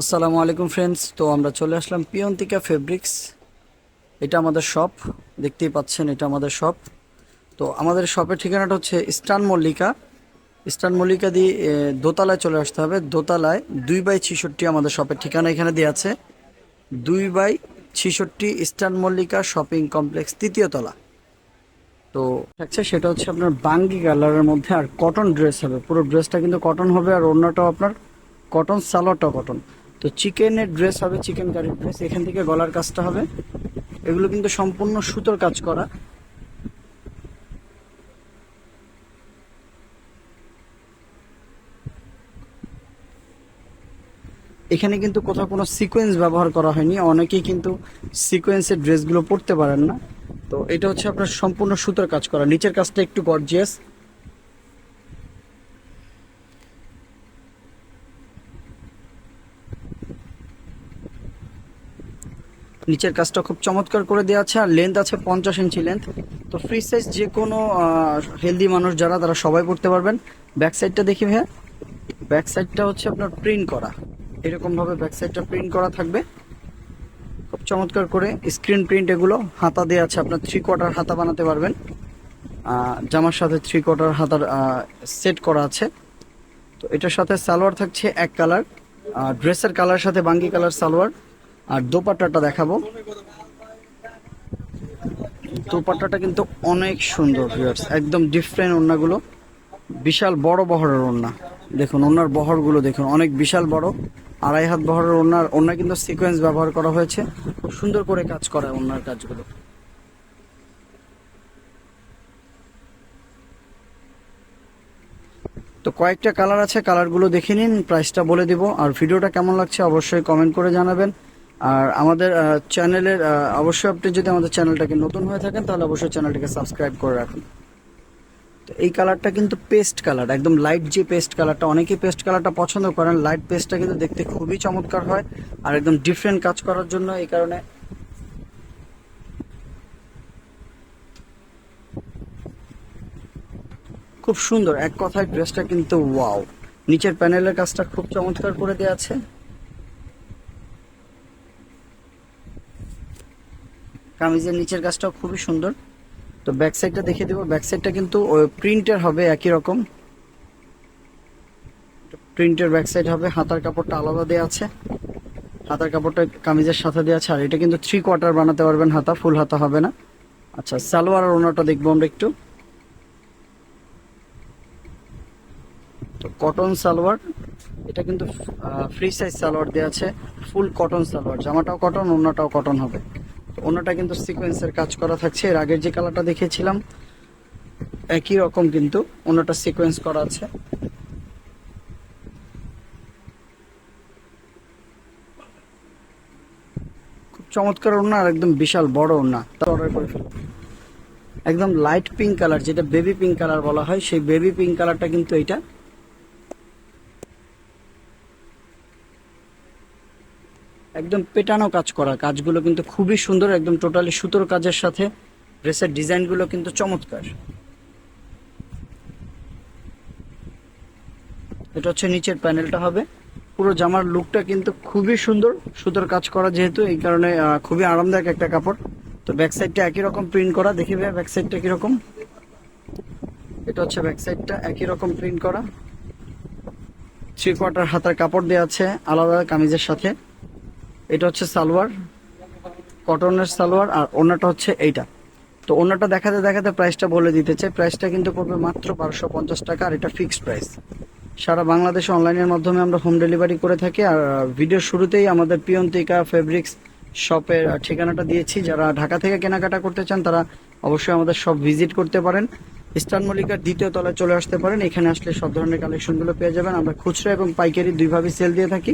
আসসালামু আলাইকুম ফ্রেন্ডস তো আমরা চলে আসলাম পিয়ন্তিকা ফেব্রিক্স এটা আমাদের শপ দেখতেই পাচ্ছেন এটা আমাদের শপ তো আমাদের শপের ঠিকানাটা হচ্ছে ইস্টার্ন মল্লিকা। ইস্টার্ন মল্লিকা দিয়ে দোতলায় চলে আসতে হবে। দোতলায় দুই বাই ছিষট্টি আমাদের শপের ঠিকানা এখানে দেওয়া আছে। দুই বাই ছিষট্টি ইস্টার্ন মল্লিকা শপিং কমপ্লেক্স তৃতীয় তলা। তো থাকছে সেটা হচ্ছে আপনার বাঙ্গি কালারের মধ্যে আর কটন ড্রেস হবে। পুরো ড্রেসটা কিন্তু কটন হবে আর অন্যটাও আপনার কটন সালোয়ারটাও কটন তো চিকেনের ড্রেস হবে চিকেন কারির ড্রেস এখান থেকে গলার কাজটা হবে। এগুলো কিন্তু সম্পূর্ণ সুতোর কাজ করা। এখানে কিন্তু কোথাও কোনো সিকোয়েন্স ব্যবহার করা হয়নি। অনেকেই কিন্তু সিকোয়েন্সের ড্রেসগুলো পরতে পারেন না। তো এটা হচ্ছে আপনার সম্পূর্ণ সুতোর কাজ করা। নিচের কাজটা একটু গর্জিয়াস নিচের কাজটা খুব চমৎকার করে দেওয়া আছে, আর লেন্থ আছে পঞ্চাশ ইঞ্চি লেন্থ তো ফ্রি সাইজ যে কোনো হেলদি মানুষ যারা, তারা সবাই পড়তে পারবেন। ব্যাক সাইডটা দেখি ভাইয়া। ব্যাক সাইডটা হচ্ছে আপনার প্রিন্ট করা। এরকমভাবে ব্যাক সাইডটা প্রিন্ট করা থাকবে। খুব চমৎকার করে স্ক্রিন প্রিন্ট এগুলো হাতা দেওয়া আছে, আপনার থ্রি কোয়ার্টার হাতা বানাতে পারবেন। জামার সাথে থ্রি কোয়ার্টার হাতার সেট করা আছে। তো এটার সাথে সালোয়ার থাকছে এক কালার ড্রেসের কালার সাথে বাঙ্গি কালার সালোয়ার। আর দোপাট্টাটা দেখাবো। দোপাট্টাটা কিন্তু অনেক সুন্দর ভিউয়ার্স একদম ডিফারেন্ট ওড়নাগুলো। বিশাল বড় বহরের ওড়না। দেখুন ওনার বহরগুলো দেখুন, অনেক বিশাল বড়। আড়াই হাত বহরের ওড়নার, ওড়না কিন্তু সিকোয়েন্স ব্যবহার করা হয়েছে। খুব সুন্দর করে কাজ করা ওনার কাজগুলো। তো কয়েকটা কালার আছে কালারগুলো দেখে নিন প্রাইসটা বলে দিব। আর ভিডিওটা কেমন লাগছে অবশ্যই কমেন্ট করে জানাবেন। আর আমাদের চ্যানেলের অবশ্যই আপনি যদি আমাদের চ্যানেলটাকে নতুন হয়ে থাকেন, তাহলে অবশ্যই চ্যানেলটাকে সাবস্ক্রাইব করে রাখুন। তো এই কালারটা কিন্তু পেস্ট কালার, একদম লাইট যে পেস্ট কালারটা, অনেকেই পেস্ট কালারটা পছন্দ করেন, লাইট পেস্টটা কিন্তু দেখতে খুবই চমৎকার হয় আর একদম ডিফারেন্ট কাজ করার জন্য এই কারণে। খুব সুন্দর, এক কথায় ড্রেসটা কিন্তু ওয়াও নিচের প্যানেলের কাজটা খুব চমৎকার করে দেওয়া আছে। কামিজের নিচের কাজটাও খুবই সুন্দর। তো ব্যাক সাইডটা দেখে দেবো। ব্যাক সাইডটা কিন্তু প্রিন্টের হবে একই রকম। প্রিন্টের ব্যাক সাইড হবে, হাতার কাপড়টা আলাদা দেওয়া আছে। হাতার কাপড়টা কামিজের সাথে দেওয়া আছে। আর এটা কিন্তু থ্রি কোয়ার্টার বানাতে পারবেন হাতা, ফুল হাতা হবে না। আচ্ছা সালোয়ার আর ওনাটা দেখব আমরা একটু। তো কটন সালোয়ার, এটা কিন্তু ফ্রি সাইজ সালোয়ার দেওয়া আছে। ফুল কটন সালোয়ার, জামাটাও কটন ওনাটাও কটন হবে। ওনাটা কিন্তু সিকোয়েন্সের কাজ করা থাকছে। এর আগের যে কালারটা দেখিয়েছিলাম একই রকম কিন্তু ওনাটা সিকোয়েন্স করা আছে। খুব চমৎকার ওড়না আর একদম বিশাল বড় ওড়না। তা অর্ডার করে ফেলো। একদম লাইট পিঙ্ক কালার যেটা বেবি পিঙ্ক কালার বলা হয়, সেই বেবি পিঙ্ক কালারটা কিন্তু এইটা একদম পেটানো কাজ করা কাজগুলো কিন্তু খুবই সুন্দর, একদম টোটালি সুতোর কাজের সাথে ড্রেসের ডিজাইনগুলো কিন্তু চমৎকার। এটা হচ্ছে নিচের প্যানেলটা হবে। পুরো জামার লুকটা কিন্তু খুবই সুন্দর, সুতোর কাজ করা যেহেতু, এই কারণে খুবই আরামদায়ক একটা কাপড়। তো ব্যাক সাইডটা একই রকম প্রিন্ট করা, দেখি ভাই ব্যাক সাইডটা কীরকম? এটা হচ্ছে ব্যাক সাইডটা একই রকম প্রিন্ট করা। থ্রি কোয়ার্টার হাতার কাপড় দেওয়া আছে, আলাদা কামিজের সাথে। এটা হচ্ছে সালোয়ার, কটনের সালোয়ার আর ওনাটা হচ্ছে এইটা। তো ওনাটা দেখাতে দেখাতে প্রাইসটা বলে দিতে চাই। প্রাইসটা কিন্তু পড়বে মাত্র বারোশো পঞ্চাশ টাকা আর এটা ফিক্সড প্রাইস সারা বাংলাদেশে অনলাইনের মাধ্যমে আমরা হোম ডেলিভারি করে থাকি আর ভিডিওর শুরুতেই আমাদের পিয়ন্তিকা ফেব্রিক্স শপের ঠিকানাটা দিয়েছি। যারা ঢাকা থেকে কেনাকাটা করতে চান, তারা অবশ্যই আমাদের শপ ভিজিট করতে পারেন। ইস্টার্ন মল্লিকার দ্বিতীয় তলায় চলে আসতে পারেন। এখানে আসলে সব ধরনের কালেকশনগুলো পেয়ে যাবেন। আমরা খুচরা এবং পাইকারি দুইভাবে সেল দিয়ে থাকি।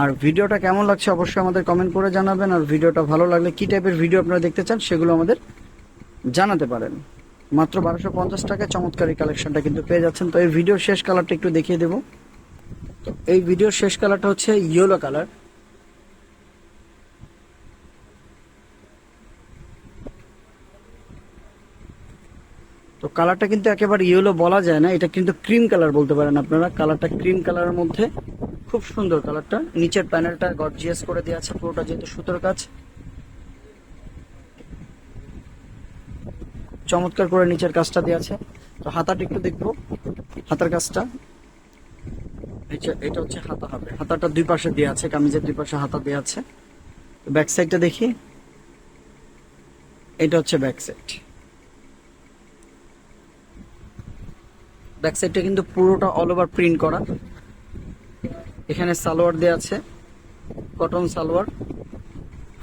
আর ভিডিওটা কেমন লাগছে অবশ্যই আমাদের কমেন্ট করে জানাবেন, আর ভিডিওটা ভালো লাগলে কি টাইপের ভিডিও আপনারা দেখতে চান সেগুলো আমাদের জানাতে পারেন। মাত্র বারোশো পঞ্চাশ টাকায় চমৎকার কালেকশনটা কিন্তু পেয়ে যাচ্ছেন। তো এই ভিডিওর শেষ কালারটা একটু দেখিয়ে দেবো। তো এই ভিডিওর শেষ কালারটা হচ্ছে ইয়েলো কালার তো কালারটা কিন্তু একেবারে ইয়েলো বলা যায় না, এটা কিন্তু ক্রিম কালার বলতে পারেন আপনারা। কালারটা ক্রিম কালারের মধ্যে খুব সুন্দর কালারটা। নিচের প্যানেলটা গর্জিয়াস করে দেওয়া আছে, পুরোটা যেহেতু সুতোর কাজ। চমৎকার করে নিচের কাজটা দেওয়া আছে। তো হাতাটা একটু দেখব, হাতার কাজটা। এটা হচ্ছে হাতা হবে। হাতাটা দুই পাশে দেওয়া আছে, কামিজের দুই পাশে হাতা দেওয়া আছে। ব্যাক সাইডটা দেখি। এটা হচ্ছে ব্যাক সাইড। ব্যাক সাইডটা কিন্তু পুরোটা অল ওভার প্রিন্ট করা। এখানে সালোয়ার দেওয়া আছে, cotton salwar.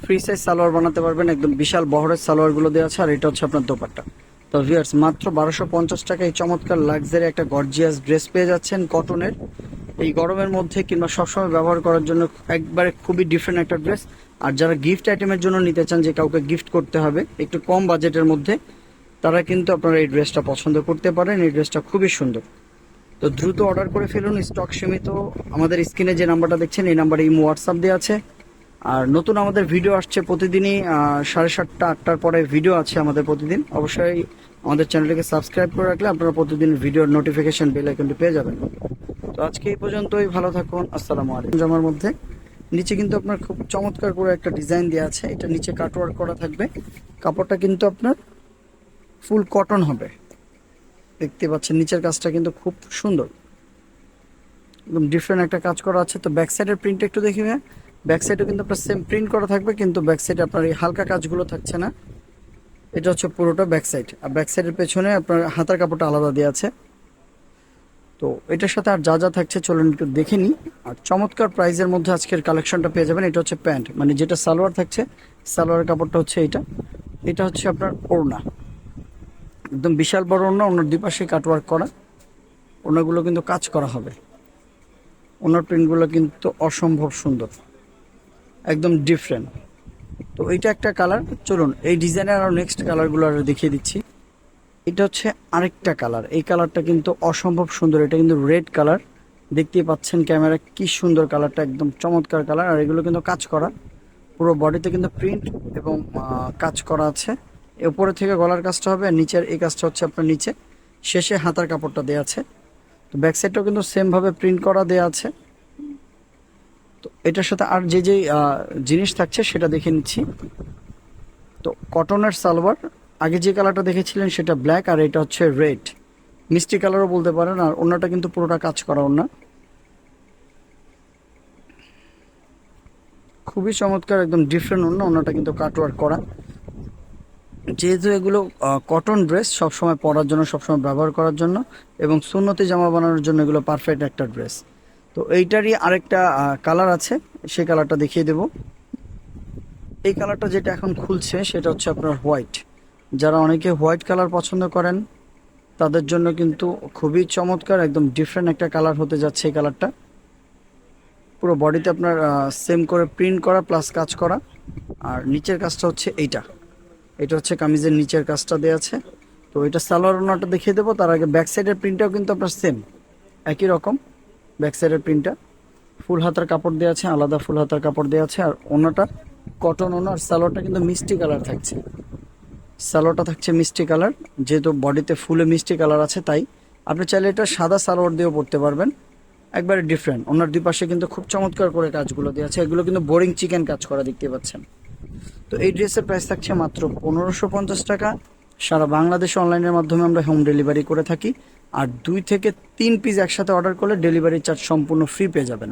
Free size salwar বানাতে পারবেন, একদম বিশাল বহরের সালোয়ারগুলো দেওয়া আছে, আর এটা হচ্ছে আপনার দোপাট্টা। তো ভিউয়ার্স মাত্র বারোশো পঞ্চাশ টাকা এই চমৎকার লাক্সারি একটা গর্জিয়াস ড্রেস পেয়ে যাচ্ছেন কটনের এই গরমের মধ্যে কিংবা সবসময় ব্যবহার করার জন্য একবারে খুবই ডিফারেন্ট একটা ড্রেস আর যারা গিফট আইটেমের জন্য নিতে চান, যে কাউকে গিফট করতে হবে, একটু কম বাজেটের মধ্যে, তারা কিন্তু আপনারা এই ড্রেসটা পছন্দ করতে পারেন, এই ড্রেসটা খুবই সুন্দর। তো দ্রুত অর্ডার করে ফেলুন, স্টক সীমিত। আমাদের স্ক্রিনে যে নাম্বারটা দেখছেন, এই নাম্বারে ইমো, হোয়াটসঅ্যাপ দেওয়া আছে। আর নতুন আমাদের ভিডিও আসছে প্রতিদিনই সাড়ে সাতটা, আটটার পরে ভিডিও আছে আমাদের প্রতিদিন। অবশ্যই আমাদের চ্যানেলটিকে সাবস্ক্রাইব করে রাখলে আপনারা প্রতিদিন ভিডিওর নোটিফিকেশন বেল আইকনটি পেয়ে যাবেন। তো আজকে এই পর্যন্তই, ভালো থাকুন, আসসালামু আলাইকুম। জামার মধ্যে। নিচে কিন্তু আপনার খুব চমৎকার করে একটা ডিজাইন দেওয়া আছে, এটা নিচে কাটওয়ার্ক করা থাকবে। কাপড়টা কিন্তু আপনার ফুল কটন হবে। দেখতে পাচ্ছেন, নিচের কাজটা কিন্তু খুব সুন্দর। একদম ডিফারেন্ট একটা কাজ করা আছে। তো ব্যাক সাইডের প্রিন্ট একটু দেখি ব্যাক সাইডে কিন্তু আপনার সেম প্রিন্ট করা থাকবে, কিন্তু ব্যাক সাইডে আপনার এই হালকা কাজগুলো থাকছে না। এটা হচ্ছে পুরোটা ব্যাক সাইড আর ব্যাক সাইডের পেছনে আপনার হাতার কাপড়টা আলাদা দেওয়া আছে। তো এটার সাথে আর যা যা থাকছে চলুন একটু দেখে নিই। আর চমৎকার প্রাইজের মধ্যে আজকের কালেকশনটা পেয়ে যাবেন। এটা হচ্ছে প্যান্ট মানে যেটা সালোয়ার থাকছে, সালোয়ারের কাপড়টা হচ্ছে এটা। এটা হচ্ছে আপনার ওড়না। একদম বিশাল বড় ওড়না ওনার দুই কাটওয়ার্ক করা। ওনাগুলো কিন্তু কাজ করা হবে। ওনার প্রিন্টগুলো কিন্তু অসম্ভব সুন্দর। একদম ডিফারেন্ট তো এইটা একটা কালার চলুন, এই ডিজাইনের আরও নেক্সট কালারগুলো আরও দেখিয়ে দিচ্ছি। এটা হচ্ছে আরেকটা কালার এই কালারটা কিন্তু অসম্ভব সুন্দর। এটা কিন্তু রেড কালার দেখতেই পাচ্ছেন ক্যামেরা কি সুন্দর কালারটা একদম চমৎকার কালার আর এগুলো কিন্তু কাজ করা। পুরো বডিতে কিন্তু প্রিন্ট এবং কাজ করা আছে। উপরে থেকে গলার কাজটা হবে আর নিচের এই কাজটা হচ্ছে আপনার নিচে। শেষে হাতার কাপড়টা দেওয়া আছে। তো ব্যাক সাইডটাও কিন্তু সেমভাবে প্রিন্ট করা দেওয়া আছে। তো এটার সাথে আর যে যে জিনিস থাকছে সেটা দেখে নিচ্ছি। তো কটনের সালোয়ার, আগে যে কালারটা দেখেছিলেন সেটা ব্ল্যাক আর এটা হচ্ছে রেড মিষ্টি কালারও বলতে পারেন আর অন্যটা কিন্তু পুরোটা কাজ করা অন্য খুবই চমৎকার, একদম ডিফারেন্ট অন্য অন্যটা কিন্তু কাটওয়ার্ক করা। যেহেতু এগুলো কটন ড্রেস সবসময় পরার জন্য, সবসময় ব্যবহার করার জন্য এবং সুন্নতি জামা বানানোর জন্য এগুলো পারফেক্ট একটা ড্রেস তো এইটারই আরেকটা কালার আছে, সেই কালারটা দেখিয়ে দেব। এই কালারটা যেটা এখন খুলছে, সেটা হচ্ছে আপনার হোয়াইট যারা অনেকে হোয়াইট কালার পছন্দ করেন, তাদের জন্য কিন্তু খুবই চমৎকার, একদম ডিফারেন্ট একটা কালার হতে যাচ্ছে এই কালারটা পুরো বডিতে আপনার সেম করে প্রিন্ট করা প্লাস কাজ করা। আর নিচের কাজটা হচ্ছে এইটা। এটা হচ্ছে কামিজের নিচের কাজটা দেওয়া আছে। তো এটা সালোয়ার ওনাটা দেখিয়ে দেবো। তার আগে ব্যাক সাইডের প্রিন্টটাও কিন্তু আপনার সেম একই রকম। ব্যাক সাইডের প্রিন্টটা ফুল হাতার কাপড় দেওয়া আছে, আলাদা ফুল হাতার কাপড় দেওয়া আছে। আর ওনাটা কটন ওনার সালোয়ারটা কিন্তু মিষ্টি কালার থাকছে। সালোয়ারটা থাকছে মিষ্টি কালার, যেহেতু বডিতে ফুলে মিষ্টি কালার আছে তাই। আপনি চাইলে এটা সাদা সালোয়ার দিয়েও পরতে পারবেন। একবারে ডিফারেন্ট ওনার দুই পাশে কিন্তু খুব চমৎকার করে কাজগুলো দেওয়া আছে। এগুলো কিন্তু বোরিং চিকেন কাজ করা দেখতে পাচ্ছেন। তো এই ড্রেসের প্রাইস থাকছে মাত্র পনেরোশো পঞ্চাশ টাকা। সারা বাংলাদেশে অনলাইনের মাধ্যমে আমরা হোম ডেলিভারি করে থাকি। আর দুই থেকে তিন পিস একসাথে অর্ডার করলে ডেলিভারি চার্জ সম্পূর্ণ ফ্রি পেয়ে যাবেন।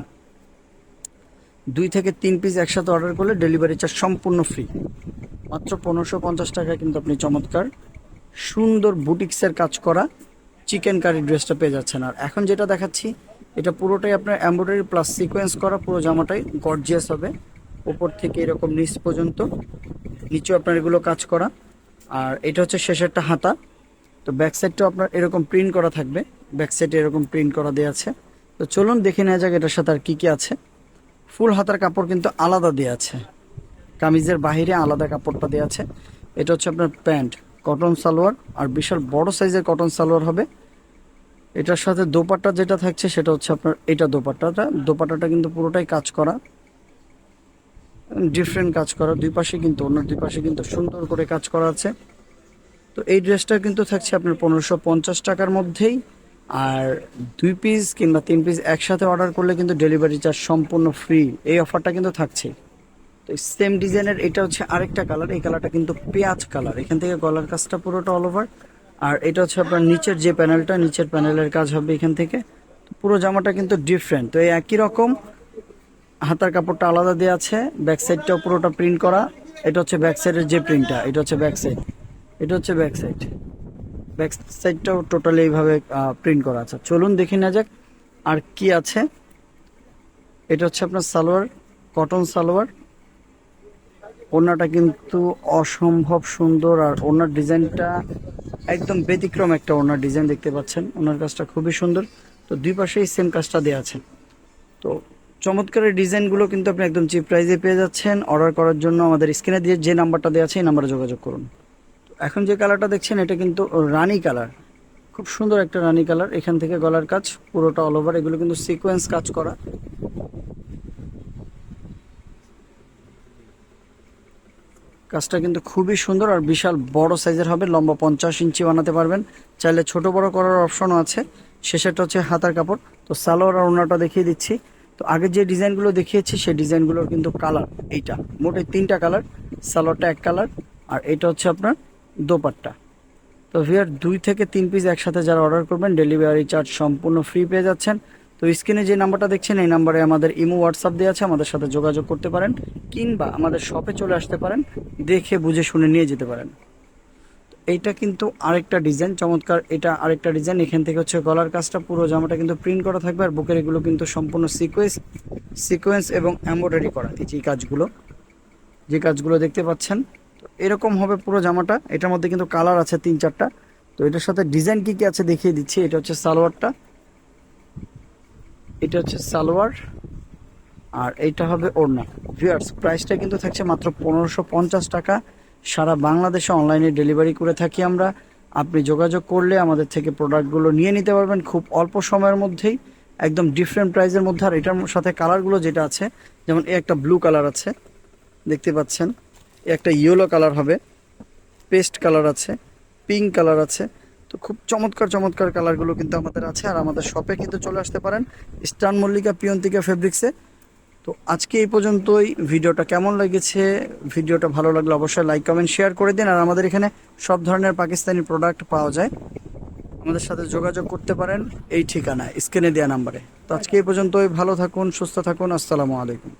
দুই থেকে তিন পিস একসাথে অর্ডার করলে ডেলিভারি চার্জ সম্পূর্ণ ফ্রি মাত্র পনেরোশো পঞ্চাশ টাকায় কিন্তু আপনি চমৎকার সুন্দর বুটিক্সের কাজ করা চিকেন কারি ড্রেসটা পেয়ে যাচ্ছেন। আর এখন যেটা দেখাচ্ছি, এটা পুরোটাই আপনার এমব্রয়ডারি প্লাস সিকোয়েন্স করা, পুরো জামাটাই গর্জিয়াস হবে। উপর থেকে এরকম নিচ পর্যন্ত। নিচেও আপনার এগুলো কাজ করা। আর এটা হচ্ছে শেষেরটা হাতা। তো ব্যাক সাইডটাও আপনার এরকম প্রিন্ট করা থাকবে। ব্যাক সাইডে এরকম প্রিন্ট করা দেওয়া আছে। তো চলুন দেখে নেওয়া যাক এটার সাথে আর কী কী আছে। ফুল হাতার কাপড় কিন্তু আলাদা দেওয়া আছে। কামিজের বাহিরে আলাদা কাপড়টা দেওয়া আছে। এটা হচ্ছে আপনার প্যান্ট কটন সালোয়ার। আর বিশাল বড় সাইজের কটন সালোয়ার হবে। এটার সাথে দোপাট্টা যেটা থাকছে সেটা হচ্ছে আপনার, এটা দোপাট্টাটা। দোপাট্টাটা কিন্তু পুরোটাই কাজ করা। ডিফারেন্ট কাজ করা দুই পাশে কিন্তু অন্য দুই পাশে কিন্তু সুন্দর করে কাজ করা আছে। তো এই ড্রেসটা কিন্তু থাকছে আপনার পনেরোশো পঞ্চাশ টাকার মধ্যেই। আর দুই পিস কিংবা তিন পিস একসাথে অর্ডার করলে কিন্তু ডেলিভারি চার্জ সম্পূর্ণ ফ্রি এই অফারটা কিন্তু থাকছেই তো সেম ডিজাইনের এটা হচ্ছে আরেকটা কালার এই কালারটা কিন্তু পেঁয়াজ কালার এখান থেকে গলার কাজটা পুরোটা অল ওভার আর এটা হচ্ছে আপনার নিচের যে প্যানেলটা নিচের প্যানেলের কাজ হবে এখান থেকে। পুরো জামাটা কিন্তু ডিফারেন্ট তো এই একই রকম। হাতার কাপড়টা আলাদা দেওয়া আছে ব্যাক সাইডটাও পুরোটা প্রিন্ট করা। এটা হচ্ছে ব্যাক সাইডের যে প্রিন্টটা এটা হচ্ছে ব্যাক সাইড এটা হচ্ছে ব্যাক সাইড ব্যাক সাইডটাও টোটালি এইভাবে প্রিন্ট করা আছে। চলুন দেখে না যাক আর কি আছে। এটা হচ্ছে আপনার সালোয়ার কটন সালোয়ার। ওড়নাটা কিন্তু অসম্ভব সুন্দর আর ওনার ডিজাইনটা একদম ব্যতিক্রম একটা ওনার ডিজাইন দেখতে পাচ্ছেন। ওনার কাজটা খুবই সুন্দর। তো দুই পাশেই সেম কাজটা দেওয়া আছে। তো চমৎকার এই ডিজাইনগুলো কিন্তু আপনি একদম চিপ প্রাইসে পেয়ে যাচ্ছেন। অর্ডার করার জন্য আমাদের স্ক্রিনে দিয়ে যে নাম্বারটা দেওয়া আছে এই নাম্বারে যোগাযোগ করুন। এখন যে কালারটা দেখছেন, এটা কিন্তু রানি কালার খুব সুন্দর একটা রানি কালার এখান থেকে গলার কাজ পুরোটা অল ওভার এগুলো কিন্তু সিকোয়েন্স কাজ করা। কাজটা কিন্তু খুবই সুন্দর আর বিশাল বড় সাইজের হবে, লম্বা পঞ্চাশ ইঞ্চি বানাতে পারবেন। চাইলে ছোট বড় করার অপশনও আছে। শেষেরটা হচ্ছে হাতার কাপড়। তো সালোয়ার আর ওনাটা দেখিয়ে দিচ্ছি। তো আগে যে ডিজাইনগুলো দেখিয়েছি, সেই ডিজাইনগুলোর কিন্তু কালার এইটা। মোটে তিনটা কালার, সালোয়ারটা এক কালার, আর এটা হচ্ছে আপনার দোপাট্টা। তো ভিয়ার দুই থেকে তিন পিস একসাথে যারা অর্ডার করবেন, ডেলিভারি চার্জ সম্পূর্ণ ফ্রি পেয়ে যাচ্ছেন। তো স্ক্রিনে যে নাম্বারটা দেখছেন, এই নাম্বারে আমাদের ইমো, হোয়াটসঅ্যাপ দেওয়া আছে, আমাদের সাথে যোগাযোগ করতে পারেন, কিংবা আমাদের শপে চলে আসতে পারেন, দেখে, বুঝে, শুনে নিয়ে যেতে পারেন। এইটা কিন্তু আরেকটা ডিজাইন চমৎকার। এটা আরেকটা ডিজাইন এখান থেকে হচ্ছে গলার কাজটা, পুরো জামাটা কিন্তু প্রিন্ট করা থাকবে আর বুকের এগুলো কিন্তু সম্পূর্ণ সিকোয়েন্স সিকোয়েন্স এবং এমব্রয়ডারি করা। এই যে কাজগুলো যে কাজগুলো দেখতে পাচ্ছেন তো এরকম হবে পুরো জামাটা। এটার মধ্যে কিন্তু কালার আছে তিন চারটা। তো এটার সাথে ডিজাইন কি কি আছে দেখিয়ে দিচ্ছি। এটা হচ্ছে সালোয়ারটা, এটা হচ্ছে সালোয়ার, আর এইটা হবে ওড়না। ভিউয়ার্স প্রাইসটা কিন্তু থাকছে মাত্র পনেরোশো পঞ্চাশ টাকা। সারা বাংলাদেশে অনলাইনে ডেলিভারি করে থাকি আমরা। আপনি যোগাযোগ করলে আমাদের থেকে প্রোডাক্টগুলো নিয়ে নিতে পারবেন খুব অল্প সময়ের মধ্যেই। একদম ডিফারেন্ট প্রাইসের মধ্যে। আর এটার সাথে কালারগুলো যেটা আছে, যেমন এ একটা ব্লু কালার আছে, দেখতে পাচ্ছেন। এ একটা ইয়েলো কালার হবে পেস্ট কালার আছে পিঙ্ক কালার আছে। তো খুব চমৎকার চমৎকার কালারগুলো কিন্তু আমাদের আছে। আর আমাদের শপে কিন্তু চলে আসতে পারেন। স্টান মল্লিকা পিয়ন্তিকা ফেব্রিক্সে তো আজকে এই পর্যন্তই। ভিডিওটা কেমন লেগেছে? ভিডিওটা ভালো লাগলে অবশ্যই লাইক, কমেন্ট, শেয়ার করে দিন। আর আমাদের এখানে সব ধরনের পাকিস্তানি প্রোডাক্ট পাওয়া যায়। আমাদের সাথে যোগাযোগ করতে পারেন। এই ঠিকানা স্ক্রিনে দেওয়া নাম্বারে। তো আজকে এই পর্যন্তই। ভালো থাকুন, সুস্থ থাকুন। আসসালামু আলাইকুম।